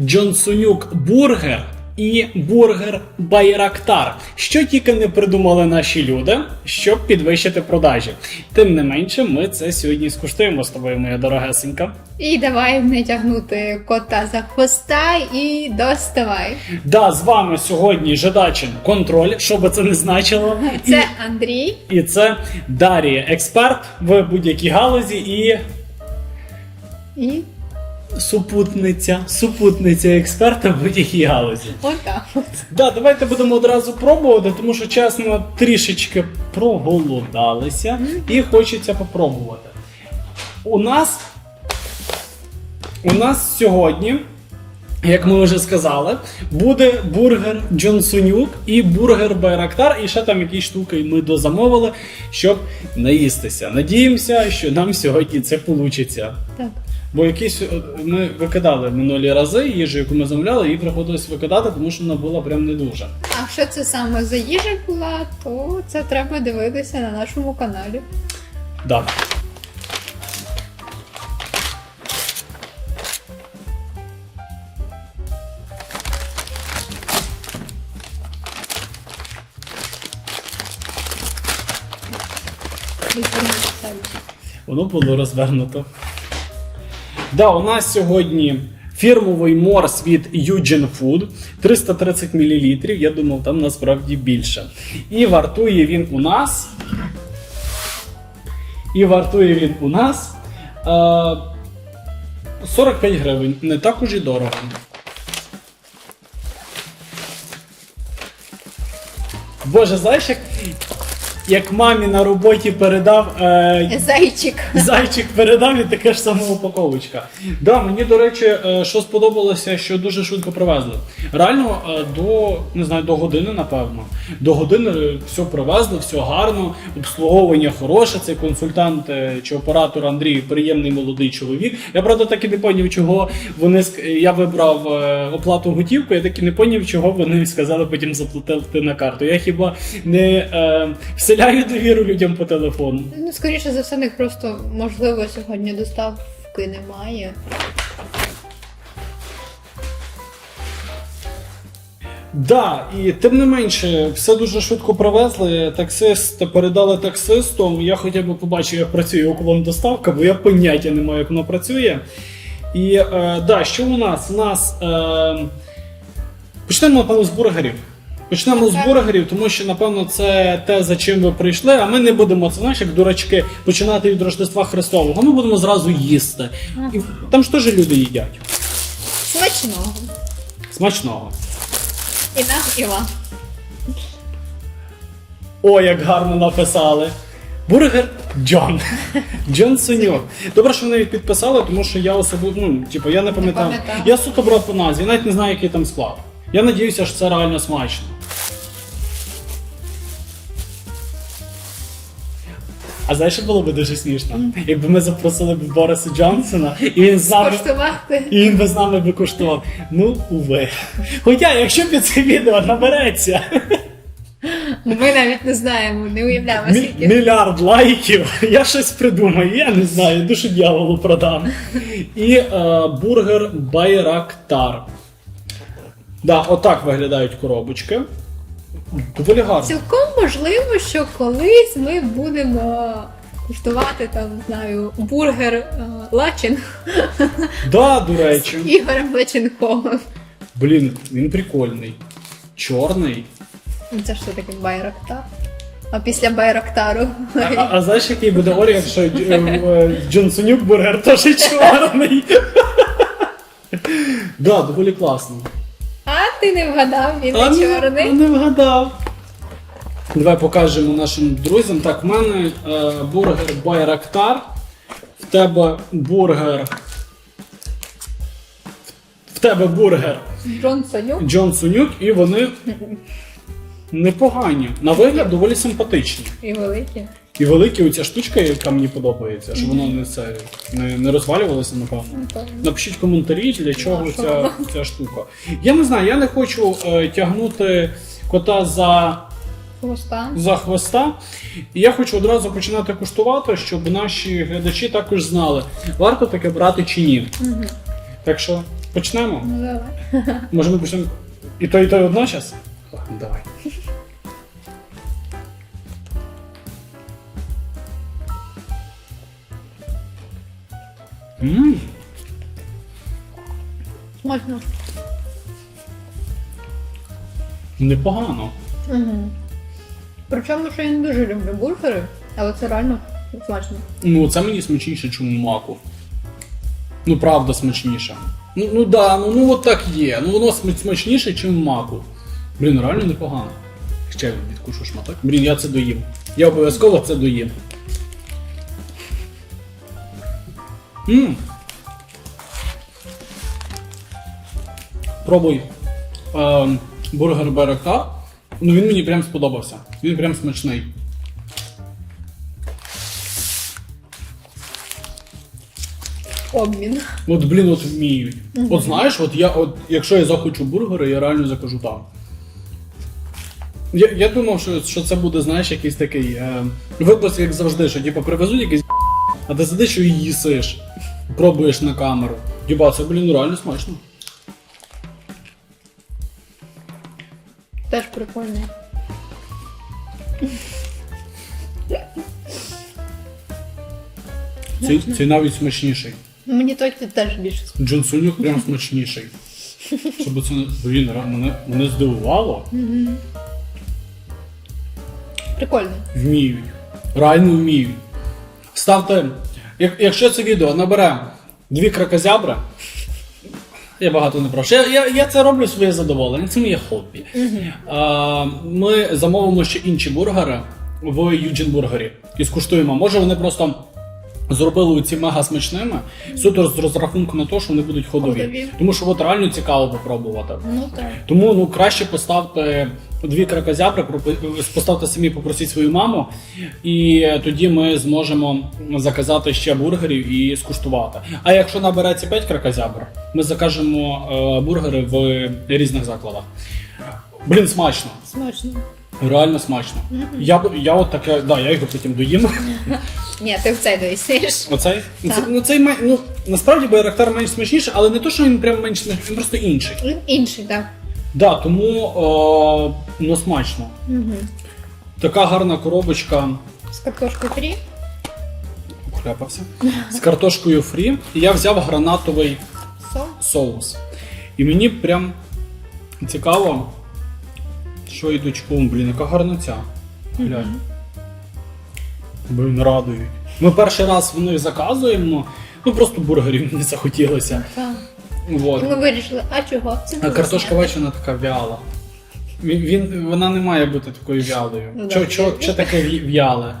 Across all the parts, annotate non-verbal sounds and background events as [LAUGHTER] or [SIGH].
Джонсонюк бургер і бургер Байрактар. Що тільки не придумали наші люди, щоб підвищити продажі. Тим не менше, ми це сьогодні скуштуємо з тобою, моя дорогесенька. І давай не тягнути кота за хвоста і доставай. Да, з вами сьогодні жадачин контроль, що би це не значило. Це Андрій. І, і це Дарія, експерт в будь-якій галузі і І супутниця, супутниця експерта в будь-якій галузі. отак. от. Да, давайте будемо одразу пробувати, тому що чесно трішечки проголодалися і хочеться попробувати. У нас у нас сьогодні, як ми вже сказали, буде бургер Джонсонюк і бургер Байрактар, і ще там якісь штуки ми дозамовили, щоб наїстися. Надіємося, що нам сьогодні це вийде. Так. Бо якісь е, ми викидали минулі рази їжу, яку ми замовляли, її приходилось викидати, тому що вона була прям не дуже. А що це саме за їжа була, то це треба дивитися на нашому каналі. Да. Воно було розвернуто. Да, у нас сьогодні фірмовий морс від Eugen Food 330 мл. Я думав, там насправді більше. І вартує він у нас. І вартує він у нас е, 45 гривень. Не так уж і дорого. Боже, знаєш, як, як мамі на роботі передав. Е, Зайчик. Зайчик передав і така ж сама упаковочка. Да, мені, до речі, е, що сподобалося, що дуже швидко привезли. Реально е, до не знаю, до години, напевно. До години все привезли, все гарно, обслуговування хороше. Цей консультант е, чи оператор Андрій приємний молодий чоловік. Я правда так і не поняв, чого вони ск- я вибрав е, оплату готівку. Я так і не поняв, чого вони сказали потім заплатити на карту. Я хіба не е, вселяю довіру людям по телефону. Ну, скоріше за все, них просто можливо сьогодні доставки немає. Да, і тим не менше, все дуже швидко привезли. Таксист передали таксисту. Я хоча б побачив, як працює уклон доставка, бо я поняття не маю, як воно працює. І е, да, що у нас? У нас е, почнемо, напевно, з бургерів. Почнемо з бургерів, тому що, напевно, це те, за чим ви прийшли, а ми не будемо, це знаєш, як дурачки, починати від Рождества Христового. Ми будемо зразу їсти. І там ж теж люди їдять. Смачного. Смачного. І нам, і вам. О, як гарно написали. Бургер Джон. Джон Сонюк. Добре, що вони їх підписали, тому що я особливо, ну, типу, я не пам'ятаю. Я суто брав по назві, навіть не знаю, який там склад. Я надіюся, що це реально смачно. А знаєш, що було б дуже смішно? Якби ми запросили б Бориса Джонсона, і він Коштувати. і він би з нами би куштував. Ну, уви. Хоча, якщо під це відео набереться. Ми навіть не знаємо, не уявляємо скільки. мільярд лайків. Я щось придумаю, я не знаю, душу дьяволу продам. І е, бургер Байрактар. Да, отак виглядають коробочки. Доволі гарно. Цілком можливо, що колись ми будемо куштувати там, знаю, бургер е, Лачин Да, до речі. Ігорем Лаченковим. Блін, він прикольний. Чорний. Ну, Це що таке Байрактар? А після Байрактару. А, а, а знаєш, який буде оріг, що е, е, Джонсонюк бургер теж чорний. [LAUGHS] Да, доволі класно. Ти не вгадав, він не не- чорний. Не вгадав. Давай покажемо нашим друзям. Так, в мене е, бургер Байрактар. В тебе бургер. В тебе бургер Джон Сонюк. Джон Сунюк, і вони непогані. На вигляд доволі симпатичні. І великі. І великі оця штучка, яка мені подобається, щоб воно не, це, не, не розвалювалося, напевно. Напевно. Напишіть коментарі, для чого що ця, ця штука. Я не знаю, я не хочу е, тягнути кота за, Хвоста. за хвоста. І я хочу одразу починати куштувати, щоб наші глядачі також знали, варто таке брати чи ні. Мгм. Так що Почнемо? Ну давай. Може ми почнемо і то, і то одночас? Давай. Ммм, Смачно. непогано. Угу. Причому, що я не дуже люблю бургери, але це реально смачно. Ну, це мені смачніше, ніж у маку. Ну, правда, смачніше. Ну, ну да, ну, ну от так є. Ну воно смачніше, ніж маку. Блін, реально непогано. Ще відкушу шматок. Блін, я це доїм. Я обов'язково це доїм. Мм. Пробуй е, бургер БРК. Ну він мені прям сподобався. Він прям смачний. Обмін. От, блін, от вміють. От знаєш, от я, от, якщо я захочу бургери, я реально закажу там. Я, я думав, що, що це буде, знаєш, якийсь такий е, випуск, як завжди, що типу привезуть якийсь а ти сидиш і їсиш, пробуєш на камеру. Діба, це, блін, реально смачно. Теж прикольний. Цей, цей навіть смачніший. Мені той теж більше смачно. Джонсонюк прям смачніший. Щоб це не. Блін, мене, мене здивувало. Прикольно. Вміють. Реально вміють. Ставте. Як, якщо це відео набере дві кракозябри, я багато не прошу. Я, я, я це роблю своє задоволення, це моє хобі. А, ми замовимо ще інші бургери в Юджин Бургері і скуштуємо. Може вони просто зробили ці мега смачними, суто з розрахунку на те, що вони будуть ходові. Ходові. Тому що от реально цікаво попробувати. Ну так. Тому ну краще поставте дві кракозябри, поставте самі, попросіть свою маму, і тоді ми зможемо заказати ще бургерів і скуштувати. А якщо набереться 5 кракозябр, ми закажемо е, бургери в різних закладах. Блін, смачно. Смачно. Реально смачно. Я б- я от таке, да, я його потім доїм. [LAUGHS] Ні, ти в цей доїсиш. Оцей? Ну, Так. Це, ну цей мен- ну насправді Байрактар менш смачніший, але не то, що він прям менш смачніший, він просто інший. Він інший, так. Да, тому е, ну смачно. Угу. Така гарна коробочка З картошкою фрі. хляпався. З картошкою фрі. І я взяв гранатовий Со. соус. І мені прям цікаво, що до. Блін, яка гарна ця. Глянь. Блін, радують. Ми перший раз в них заказуємо, ну просто бургерів не захотілося. Так. Вот. Ми вирішили, а чого? Це А картошка вона така вяла. Він, він, вона не має бути такою вялою. Ну, Чо, да. чо, чо таке в'я- в'яле?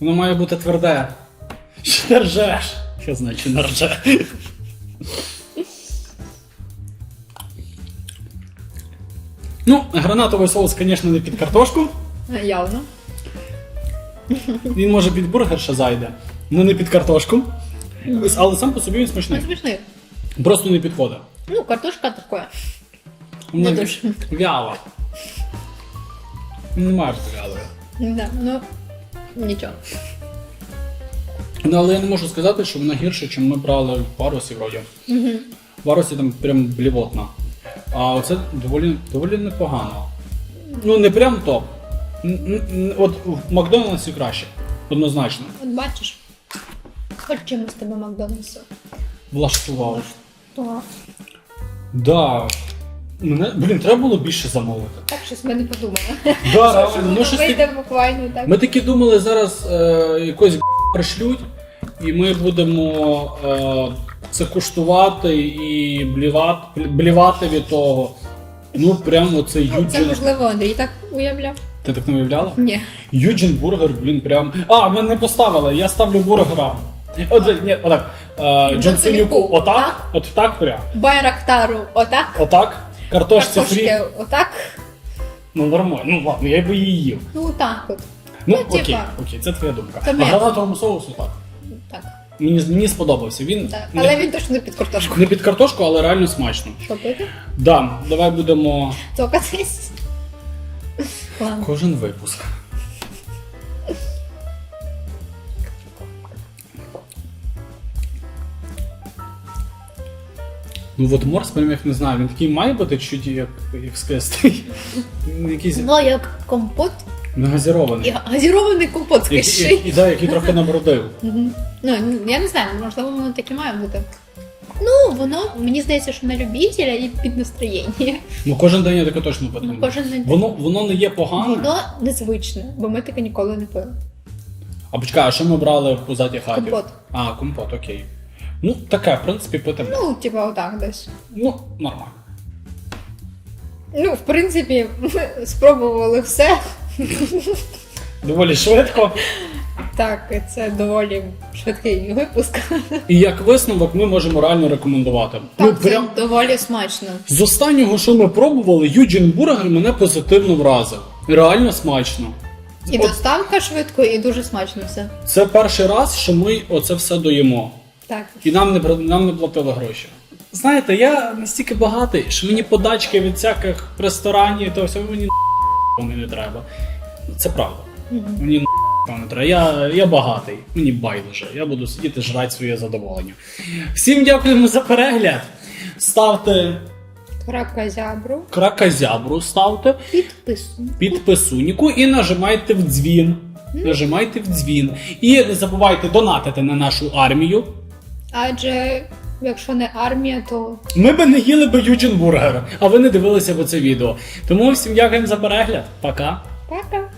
Воно має бути тверде. Що не ржеш? Що значить не рже? Ну, гранатовий соус, звісно, не під картошку. Явно. Він може під бургер ще зайде, але не під картошку. Але сам по собі він Ну, смачний. смішний. Просто не підходить. Ну, картошка така. Воно Не дуже. Вяло. Не має бути. Да, ну, нічого. Ну, але я не можу сказати, що вона гірше, ніж ми брали в парусі вроді. Угу. В парусі там прям блівотна. А оце доволі, доволі непогано. Ну, не прям топ. Н- н- н- От в Макдональдсі краще. Однозначно. От бачиш. Хоч чимось тебе Макдональдсу. Влаштував. То. Да. Мене, блін, треба було більше замовити. Так щось ми не подумали. Да, Що реально, ну, щось таке- вийде буквально так. Ми такі думали, зараз е, якось пришлють, і ми будемо е, це куштувати і блівати, блівати від того. Ну, прямо оцей Ну, Це Юджин. можливо Андрій так уявляв. Ти так не уявляла? Ні. Юджин бургер, блін, прям. А, ми не поставили, я ставлю бургера. От, ні, отак. Е, Джонсонюку, отак, от так прям. Байрактару отак. Отак. Картошці фрі. Картошки отак. Ну нормально, ну ладно, я би її їв. Ну отак от. Ну, Ну, окей, типа. окей, це твоя думка. Це А моя. гранатовому соусу так. Так. Мені, мені сподобався. Він так. не- Але він точно не під картошку. Не під картошку, але реально смачно. Що пити? Да, давай будемо Цокатись. Ладно. кожен випуск. Ну от морс, прям як не знаю, він такий має бути чуть як, як скистий. Якийсь Ну, як компот, і негазірований. газірований компот з Який, кишень. який, да, який трохи набродив. Ну, я не знаю, можливо, воно таке має бути. Воно, мені здається, що на любителя і під настроєння. Ну кожен день я таке точно Ну, кожен день. Воно, воно не є погане. Воно незвичне, бо ми таке ніколи не пили. А почекай, а що ми брали в позаті хаті? Компот. А, компот, окей. Ну, таке, в принципі, пити. Ну, типа, отак десь. Ну, нормально. Ну, в принципі, ми [LAUGHS] спробували все. Доволі швидко. Так, це доволі швидкий випуск. І як висновок ми можемо реально рекомендувати. ну, Так, це прям доволі смачно. з останнього, що ми пробували, Юджин Бургер мене позитивно вразив. Реально смачно. І От доставка швидко, і дуже смачно все. це перший раз, що ми оце все доїмо. Так. І нам не, нам не платили гроші. Знаєте, я настільки багатий, що мені подачки від всяких ресторанів, то все мені вони не треба. Це правда. Мені не треба. Я, я багатий, мені байдуже. Я буду сидіти жрати своє задоволення. Всім дякуємо за перегляд. Ставте Кракозябру. кракозябру, ставте, Підпису. підписуніку і нажимайте в дзвін. Нажимайте в дзвін. І не забувайте донатити на нашу армію. Адже якщо не армія, то Ми би не їли би Юджин Бургер, а ви не дивилися б це відео. Тому всім дякуємо за перегляд. Пока. пока.